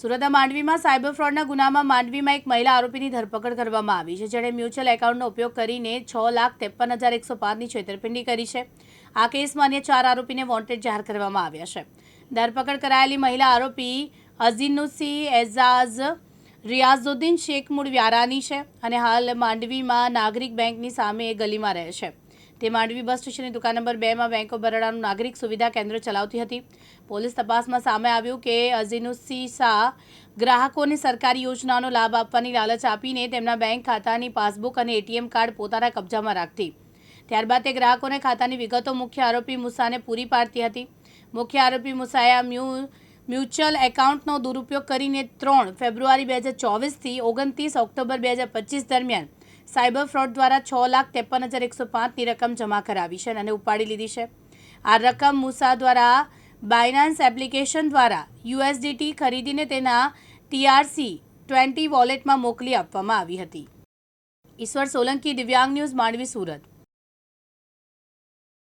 સુરતના માંડવીમાં સાયબર ફ્રોડના ગુનામાં માંડવીમાં એક મહિલા આરોપીની ધરપકડ કરવામાં આવી છે, જેણે મ્યુચ્યુઅલ એકાઉન્ટનો ઉપયોગ કરીને છ લાખ ત્રેપન હજાર એકસો પાંચની છેતરપિંડી કરી છે. આ કેસમાં અન્ય ચાર આરોપીને વોન્ટેડ જાહેર કરવામાં આવ્યા છે. ધરપકડ કરાયેલી મહિલા આરોપી અઝીનુસી એઝાઝ રિયાઝુદ્દીન શેખ મૂળ વ્યારાની છે અને હાલ માંડવીમાં નાગરિક બેંકની સામે એ ગલીમાં રહે છે. તે માંડવી બસ સ્ટેશનની દુકાન નંબર બેમાં બેંક ઓફ બરોડાનું નાગરિક સુવિધા કેન્દ્ર ચલાવતી હતી. પોલીસ તપાસમાં સામે આવ્યું કે અઝીનુસી શાહ ગ્રાહકોને સરકારી યોજનાનો લાભ આપવાની લાલચ આપીને તેમના બેંક ખાતાની પાસબુક અને એટીએમ કાર્ડ પોતાના કબજામાં રાખતી. ત્યારબાદ તે ગ્રાહકોને ખાતાની વિગતો મુખ્ય આરોપી મુસાને પૂરી પાડતી હતી. મુખ્ય આરોપી મુસાએ મ્યુ, મ્યુચ્યુઅલ એકાઉન્ટનો દુરુપયોગ કરીને ત્રણ ફેબ્રુઆરી બે હજાર ચોવીસથી ઓગણત્રીસ ઓક્ટોબર બે હજાર પચીસ દરમિયાન સાયબર ફ્રોડ દ્વારા છ લાખ ત્રેપન હજાર એકસો પાંચની રકમ જમા કરાવી છે અને ઉપાડી લીધી છે. આ રકમ મુસા દ્વારા બાયનાન્સ એપ્લિકેશન દ્વારા યુએસડીટી ખરીદીને તેના ટીઆરસી ટ્વેન્ટી વોલેટમાં મોકલી આપવામાં આવી હતી. ઈશ્વર સોલંકી, દિવ્યાંગ ન્યૂઝ, માંડવી, સુરત.